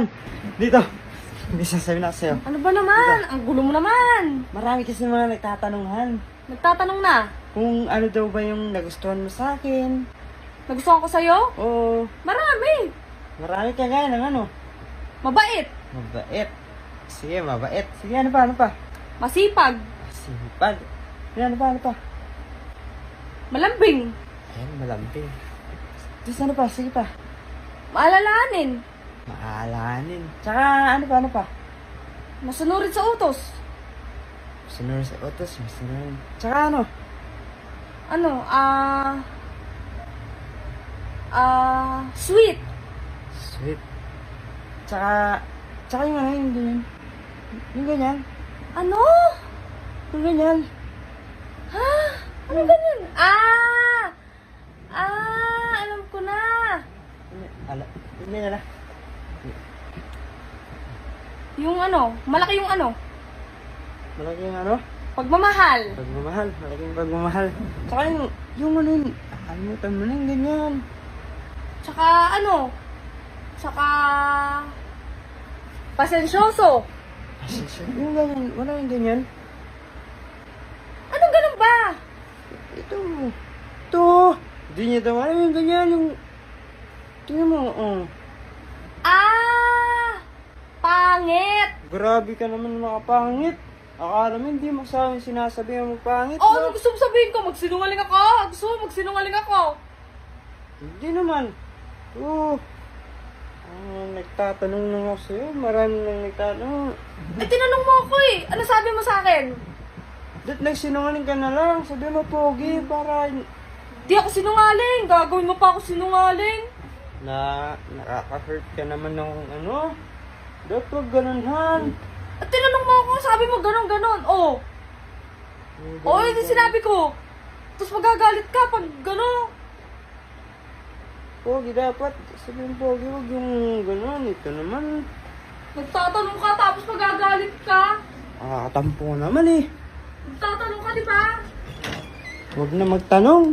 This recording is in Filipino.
Han, dito. May sasabihin ako sa'yo. Ano ba naman? Ang gulo mo naman. Marami kasi mga nagtatanong, Han. Nagtatanong na. Kung ano daw ba yung nagustuhan mo sa akin. Nagustuhan ko sa'yo? Oo, Marami. marami ka gaya ng ano. Mabait. Mabait. Sige, mabait. Sige, ano pa, ano pa? Masipag. Sipag. Sige, ano pa, ano pa? Malambing. Ayan, malambing. Tapos ano pa, sige pa. Maalalahanin. Maalanin. Tsaka ano pa, ano pa? Masunurin sa utos. Sunod sa utos, masunod. Tsaka ano? Ano, ah... Ah... sweet. Sweet. Tsaka, tsaka yung ano, yung ganyan. Yung ganyan. Ano? Yung ganyan. Ha? Ano ganun? Ah! Ah! Alam ko na. Ala, ganyan na. Yung ano, malaki yung ano, Malaki yung ano? pagmamahal. Pagmamahal. Malaking pagmamahal. Tsaka yung, yung ano yun. Alimutan mo na yung ganyan. Tsaka ano, tsaka pasensyoso. Pasensya. Yung ganyan. Wala yung ganyan. Anong ganun ba? Ito. Ito. Hindi niya daw alam yung ganyan. Yung... Tingnan mo. Oh. Ah! Pangit! Grabe ka naman mga pangit. Akala mo hindi mo sa akin sinasabi mo pangit. Oh, no? gusto mo sabihin ko? Magsinungaling ako? Gusto mo magsinungaling ako? Hindi naman. Oo. Ah, nagtatanong lang ako sa'yo. Marami nang nagtatanong. Eh, tinanong mo ako eh. Ano sabi mo sa akin? Dahil nagsinungaling ka na lang. Sabi mo, pogi, para Di ako sinungaling. Gagawin mo pa ako sinungaling. na nakaka-hurt ka naman ng ano. Dapat ganun, Han. At tinanong mo ako, sabi mo ganon ganon. Oh. Oh, hindi sinabi ko. Tapos magagalit ka pag gano'n. Pogi, dapat. Sabihin, pogi, wag yung ganun. Ito naman. Nagtatanong ka tapos magagalit ka. Nakakatampo naman eh. Nagtatanong ka, di ba? Huwag na magtanong.